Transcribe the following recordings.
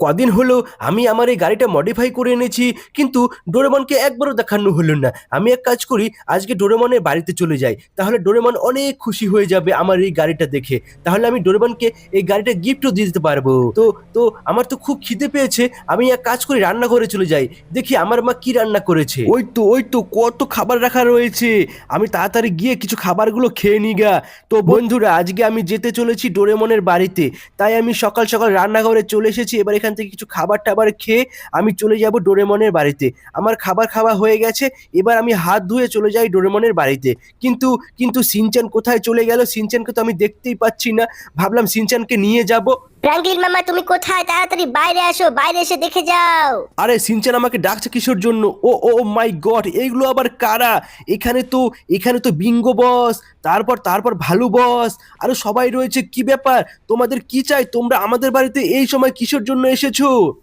কদিন হলো আমি আমার এই গাড়িটা মডিফাই করে এনেছি, কিন্তু ডোরেমনকে একবারও দেখানো হলো না। আমি এক কাজ করি, আজকে ডোরেমনের বাড়িতে চলে যাই, তাহলে ডোরেমন অনেক খুশি হয়ে যাবে আমার এই গাড়িটা দেখে। তাহলে আমি ডোরেমনকে এই গাড়িটা গিফটও দিয়ে দিতে পারব। তো তো আমার তো খুব খিদে পেয়েছে, আমি এক কাজ করি রান্না করে চলে যাই। দেখি আমার মা কি রান্না করেছে। ওই তো ওই তো, কত খাবার রাখা রয়েছে। আমি তাড়াতাড়ি গিয়ে কিছু খাবারগুলো খেয়ে নি গা। তো বন্ধুরা, আজকে আমি যেতে চলেছি ডোরেমনের বাড়িতে। তাই আমি সকাল সকাল রান্নাঘরে চলে এসেছি, এবার এখান থেকে কিছু খাবার টাবার খেয়ে আমি চলে যাব ডোরেমনের বাড়িতে। আমার খাবার খাওয়া হয়ে গেছে এবার আমি হাত ধুয়ে চলে যাই ডোরেমনের বাড়িতে। কিন্তু কিন্তু সিনচান কোথায় চলে গেল? সিনচানকে তো আমি দেখতেই পাচ্ছি না। ভাবলাম সিনচানকে নিয়ে যাব। ফ্র্যাঙ্কলিন মামা তুমি কোথায়? তাড়াতাড়ি বাইরে আসো বাইরে এসে দেখে যাও। আরে সিনচান আমাকে ডাকছে কিসের জন্য? ও ও মাই গড এইগুলো আবার কারা? এখানে তো এখানে তো বিঙ্গো বস। তারপর তারপর ভালু বস আরও সবাই রয়েছে কি ব্যাপার? তোমাদের কি চাই? তোমরা আমাদের বাড়িতে এই সময় কিসের জন্য এসেছ?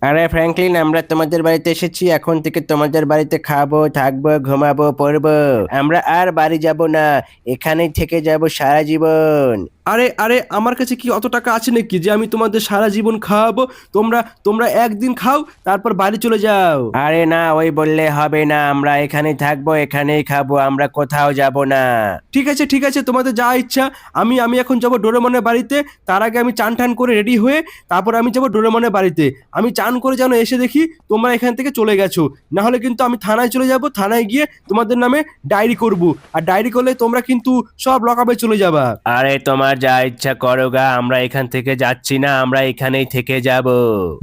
আরে ফ্র্যাঙ্কলিন আমরা তোমাদের বাড়িতে এসেছি এখন থেকে তোমাদের বাড়িতে খাব থাকব ঘুমাবো পড়ব। আমরা আর বাড়ি যাব না এখানেই থেকে যাব সারা জীবন। আরে আরে আমার কাছে কি অত টাকা আছে নাকি যে আমি তোমাদের সারা জীবন খাওয়াবো তোমরা তোমরা একদিন খাও তারপর বাড়ি চলে যাও। আরে না ওই বললে হবে না আমরা এখানেই থাকব এখানেই খাব আমরা কোথাও যাব না। ঠিক আছে ঠিক আছে। তোমাদের যা ইচ্ছা আমি আমি এখন যাব ডোরেমনের বাড়িতে। তার আগে আমি চান টান করে রেডি হয়ে তারপর আমি যাব ডোরেমনের বাড়িতে। আমি চান করে যেন এসে দেখি তোমরা এখান থেকে চলে গেছো। না হলে কিন্তু আমি থানায় চলে যাব থানায় গিয়ে তোমাদের নামে ডায়েরি করব। আর ডায়েরি করলে তোমরা কিন্তু সব লকাবে চলে যাবা। আরে তোমার যা ইচ্ছা করো গা আমরা এখান থেকে যাচ্ছি না আমরা এখানেই থেকে যাব।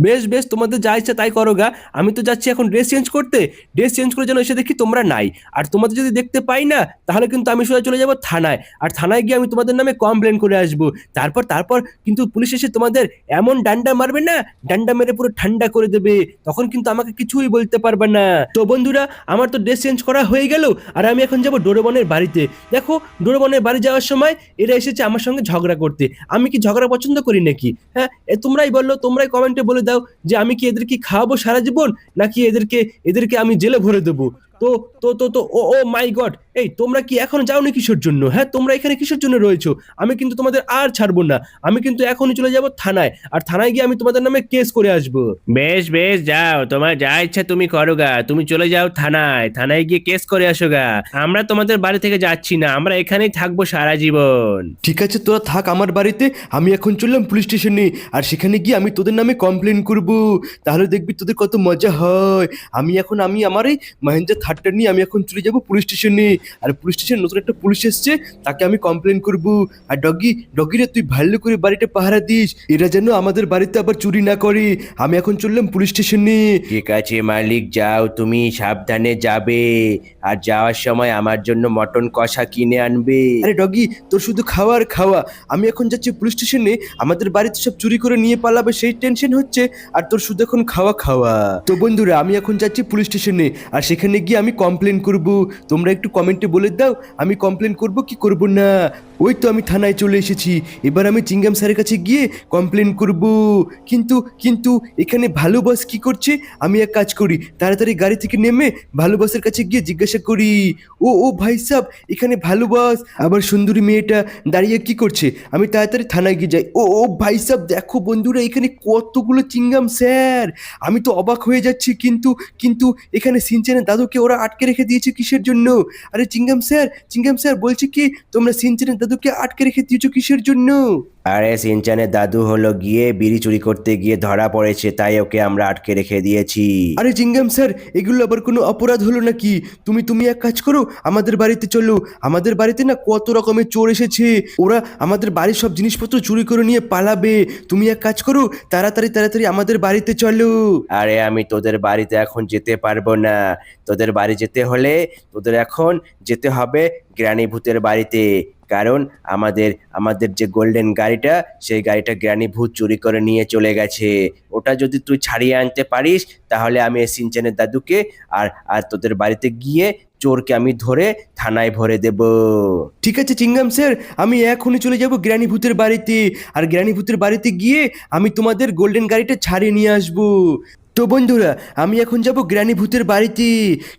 বেশ বেশ তোমাদের যা ইচ্ছা তাই করো গা। আমি তো যাচ্ছি এখন ড্রেস চেঞ্জ করতে। ড্রেস চেঞ্জ করে যেন এসে দেখি তোমরা নাই। আর তোমাদের যদি দেখতে পাই না তাহলে কিন্তু আমি সোজা চলে যাব থানায়। আর থানায় গিয়ে আমি তোমাদের নামে কমপ্লেন করে আসব। তারপর তারপর কিন্তু পুলিশ এসে তোমাদের এমন ডান্ডা মারবে না, ডান্ডা মেরে পুরো ঠান্ডা করে দেবে। তখন কিন্তু আমাকে কিছুই বলতে পারবে না। তো বন্ধুরা, আমার তো ড্রেস চেঞ্জ করা হয়ে গেল, আর আমি এখন যাব ডোরেবনের বাড়িতে। দেখো ডোরেবনের বাড়ি যাওয়ার সময় এরা এসেছে আমার সঙ্গে ঝগড়া করতে। আমি কি ঝগড়া পছন্দ করি নাকি? হ্যাঁ তোমরাই বলল তোমরাই কমেন্টে বলে দাও যে আমি কি এদেরকে খাওয়াবো সারা জীবন, নাকি এদেরকে এদেরকে আমি জেলে ভরে দেবো? তো তো তো তো, ও ও মাই গড এই তোমরা কি এখন যাও যাওনি কিসের জন্য? হ্যাঁ তোমরা এখানে কিসের জন্য রয়েছো? আমি কিন্তু তোমাদের আর ছাড়বো না। আমি কিন্তু এখনই চলে যাব থানায়। আর থানায় গিয়ে আমি তোমাদের নামে কেস করে আসব। বেশ বেশ যাও। তোমার যা ইচ্ছা তুমি করো গা। তুমি চলে যাও থানায়। থানায় গিয়ে কেস করে আসো গা। আমরা তোমাদের বাড়ি থেকে যাচ্ছি না। আমরা এখানেই থাকব সারা জীবন। ঠিক আছে তোরা থাক আমার বাড়িতে। আমি এখন চললাম পুলিশ স্টেশনে। আর সেখানে গিয়ে আমি তোদের নামে কমপ্লেন করব। তাহলে দেখবি তোদের কত মজা হয়। আমি এখন আমি আমার এই মাহেন্দ্রা থার্ডটা নিয়ে আমি এখন চলে যাব পুলিশ স্টেশনে। আর পুলিশ স্টেশনে নতুন একটা পুলিশ এসছে তাকে আমি কমপ্লেন করব। আর ডগি ডগিরে তুই ভালো করে বাড়িটা পাহারা দিস। এরা যেন আমাদের বাড়িতে আবার চুরি না করে। আমি এখন চললাম পুলিশ স্টেশনে ঠিক আছে মালিক যাও তুমি সাবধানে যাবে। আর যাওয়ার সময় আমার জন্য মটন কষা কিনে আনবে। আরে ডগি তোর শুধু খাওয়া আর খাওয়া। আমি এখন যাচ্ছি পুলিশ স্টেশনে আমাদের বাড়িতে সব চুরি করে নিয়ে পালাবে সেই টেনশন হচ্ছে। আর তোর শুধু এখন খাওয়া খাওয়া। তো বন্ধুরা আমি এখন যাচ্ছি পুলিশ স্টেশনে আর সেখানে গিয়ে আমি কমপ্লেন করব। তোমরা একটু কমেন্টে বলে দাও, আমি কমপ্লেন করব, কি করব না? ওই তো আমি থানায় চলে এসেছি। এবার আমি চিঙ্গাম স্যারের কাছে গিয়ে কমপ্লেন করব। কিন্তু কিন্তু এখানে ভালো বস কি করছে? আমি এক কাজ করি, তাড়াতাড়ি গাড়ি থেকে নেমে ভালো বসের কাছে গিয়ে জিজ্ঞাসা করি। ও ও ভাই সাহ এখানে ভালো বস আবার সুন্দরী মেয়েটা দাঁড়িয়ে কি করছে? আমি তাড়াতাড়ি থানায় গিয়ে যাই। ও ও ভাই সাহ দেখো বন্ধুরা, এখানে কতগুলো চিঙ্গাম স্যার। আমি তো অবাক হয়ে যাচ্ছি, কিন্তু কিন্তু এখানে সিনচেনের দাদুকে ওরা আটকে রেখে দিয়েছে কিসের জন্য? আরে চিঙ্গাম স্যার চিংগাম স্যার বলছি কি তোমরা সিনচেনের দাদুকে আটকে রেখে দিয়েছ কিসের জন্য? আরে সিনচানের দাদু হলো গিয়ে বিড়ি চুরি করতে গিয়ে ধরা পড়েছে তাই ওকে আমরা আটকে রেখে দিয়েছি। আরে চিঙ্গাম স্যার এগুলো আবার কোনো অপরাধ হলো নাকি? তুমি তুমি এক কাজ করো আমাদের বাড়িতে চলো। আমাদের বাড়িতে না কত রকমের চোর এসেছে। ওরা আমাদের বাড়ির সব জিনিসপত্র চুরি করে নিয়ে পালাবে। তুমি এক কাজ করো তাড়াতাড়ি তাড়াতাড়ি আমাদের বাড়িতে চলো। আরে আমি তোদের বাড়িতে এখন যেতে পারব না। তোদের বাড়ি যেতে হলে তোদের এখন যেতে হবে গ্রানি ভূতের বাড়িতে। কারণ আমাদের আমাদের যে গোল্ডেন গাড়িটা, সেই গাড়িটা গ্রানি ভূত চুরি করে নিয়ে চলে গেছে। ওটা যদি তুই ছাড়িয়ে আনতে পারিস, তাহলে আমি এই সিনচেনের দাদুকে আর আর তোদের বাড়িতে গিয়ে চোরকে আমি ধরে থানায় ভরে দেব। ঠিক আছে চিঙ্গাম স্যার, আমি এখনই চলে যাব গ্র্যানি ভূতের বাড়িতে। আর গ্র্যানি ভূতের বাড়িতে গিয়ে আমি তোমাদের গোল্ডেন গাড়িটা ছাড়িয়ে নিয়ে আসব। তো বন্ধুরা, আমি এখন যাব গ্র্যানি ভূতের বাড়িতে।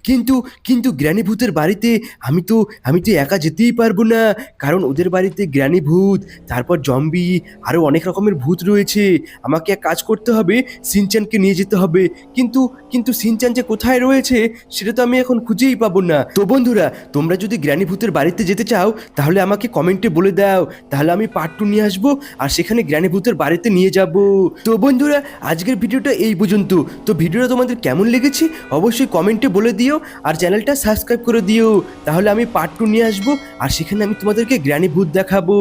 কিন্তু কিন্তু গ্র্যানি ভূতের বাড়িতে আমি তো আমি তো একা যেতেই পারব না। কারণ ওদের বাড়িতে গ্র্যানি ভূত তারপর জম্বি আরও অনেক রকমের ভূত রয়েছে। আমাকে এক কাজ করতে হবে, সিনচানকে নিয়ে যেতে হবে। কিন্তু কিন্তু সিনচান যে কোথায় রয়েছে, সেটা তো আমি এখন খুঁজেই পাবো না। তো বন্ধুরা, তোমরা যদি গ্র্যানি ভূতের বাড়িতে যেতে চাও, তাহলে আমাকে কমেন্টে বলে দাও। তাহলে আমি পার্ট টু নিয়ে আসব, আর সেখানে গ্র্যানি ভূতের বাড়িতে নিয়ে যাব। তো বন্ধুরা, আজকের ভিডিওটা এই পর্যন্ত। তো ভিডিওটা তোমাদের কেমন লেগেছে অবশ্যই কমেন্টে বলে দিও আর চ্যানেলটা সাবস্ক্রাইব করে দিও। তাহলে আমি পার্ট টু নিয়ে আসব আর সেখানে আমি তোমাদেরকে গ্র্যানি ভূত দেখাবো।